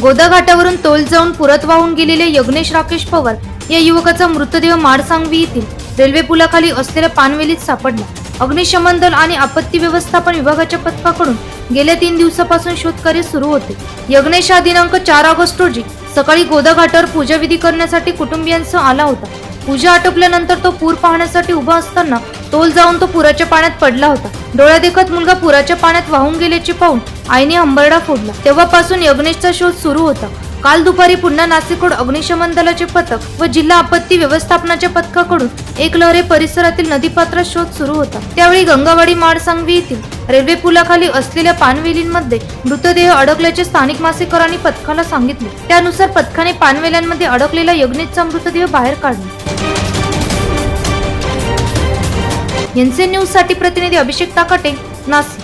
गोदाघाटावरून तोल जाऊन पुरत वाहून गेलेले यज्ञेश राकेश पवार या युवकाचा मृतदेह माडसांगवी येथील रेल्वे पुलाखाली असलेल्या पानवेलीत सापडला. अग्निशमन दल आणि आपत्ती व्यवस्थापन विभागाच्या पथकाकडून गेल्या तीन दिवसापासून शोधकार्य सुरू होते. यज्ञेश हा दिनांक चार ऑगस्ट रोजी सकाळी गोदाघाटावर पूजाविधी करण्यासाठी कुटुंबियांसह आला होता. पूजा आटोपल्यानंतर तो पूर पाहण्यासाठी उभा असताना तोल जाऊन तो पुराच्या पाण्यात पडला होता. डोळ्या देखत मुलगा पुराच्या पाण्यात वाहून गेल्याचे पाहून आईने अंबरडा फोडला. तेव्हापासून यज्ञेशचा शोध सुरू होता. काल दुपारी पुन्हा नाशिककडून अग्निशमन दलाचे पथक व जिल्हा आपत्ती व्यवस्थापनाच्या पथकाकडून एक लहरे परिसरातील नदीपात्रात शोध सुरू होता. त्यावेळी गंगावाडी माडसांगवी येथील रेल्वे पुलाखाली असलेल्या पानवेलींमध्ये मृतदेह अडकल्याचे स्थानिक मासेकरांनी पथकाला सांगितले. त्यानुसार पथकाने पानवेल्यांमध्ये अडकलेला यज्ञेशचा मृतदेह बाहेर काढला. यांचे न्यूजसाठी प्रतिनिधी अभिषेक ताकटे नाशिक